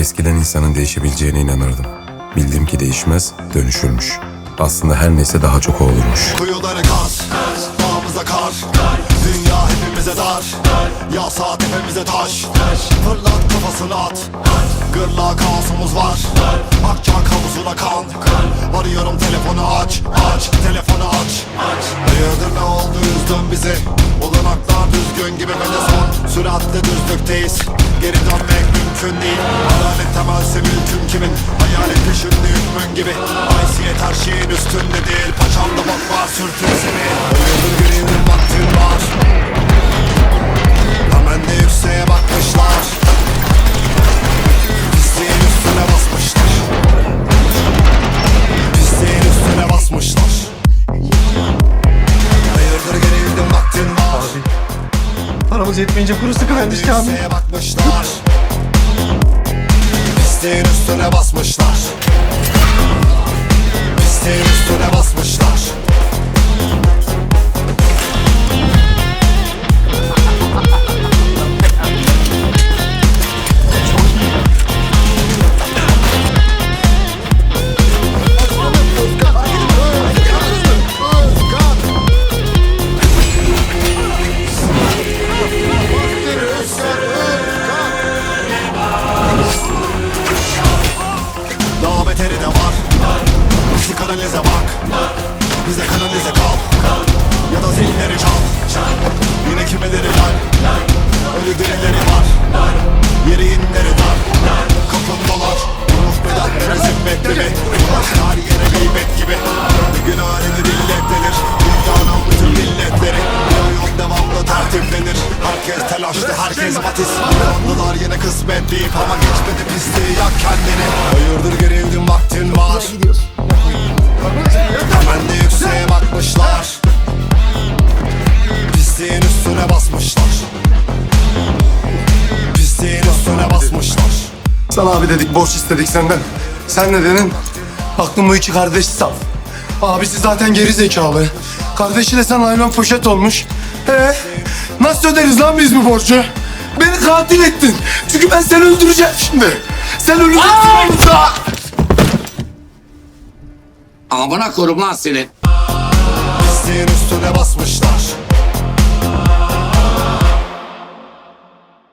Eskiden insanın değişebileceğine inanırdım. Bildim ki değişmez, dönüşürmüş. Aslında her neyse daha çok o olurmuş. Kuyuları kaz, dağımıza kar. Dünya hepimize dar, ya saat hepimize taş. Fırlat kafasını at, gırla kaosumuz var. Akçak havuzuna kan, arıyorum telefonu aç Aç, telefonu aç. Hayırdır ne oldu üzdün bizi? Olanaklar düzgün gibi ve de son. Süratle düzlükteyiz. Geri dönmek mümkün değil Paçamda bak var sürtün seni Hayırdır görevin vaktin var. Hemen de yükseğe bakmışlar. Pisliğin üstüne basmışlar. Pisliğin üstüne basmışlar. Hayırdır gerildim vaktin var. Paramız yetmeyince kuru sıkı vermiş Kamil. Yükseğe bakmışlar. Pisliğin üstüne basmışlar. Pisliğin üstüne basmışlar de var. Bizi kanalize bak. Bize kanalize kal. Ya da zilleri çal. Yine kimileri lan Ölü dirileri var. Yeri inleri dar. Kapın dolar. Ruh bedenlere zimmet gibi Ulaş her yere gıybet gibi. Bir gün alemi dilletlenir Dünyanın bütün milletleri. Yol devamlı tertiplenir Herkes telaşlı herkes matiz Yandılar yine kısmet deyip Ama geçmedi pisliği. Yak kendini. Hayırdır gerildim Sana abi dedik borç istedik senden. Sen ne dedin? Aklım bu iki kardeş saf. Abisi zaten geri zekalı. Kardeşi de sen naylon poşet olmuş. Ee, nasıl öderiz lan biz bu borcu? Beni katil ettin. Çünkü ben seni öldüreceğim şimdi. Sen öleceksin orada. Amına korum lan senin. Pisliğin üstüne basmışlar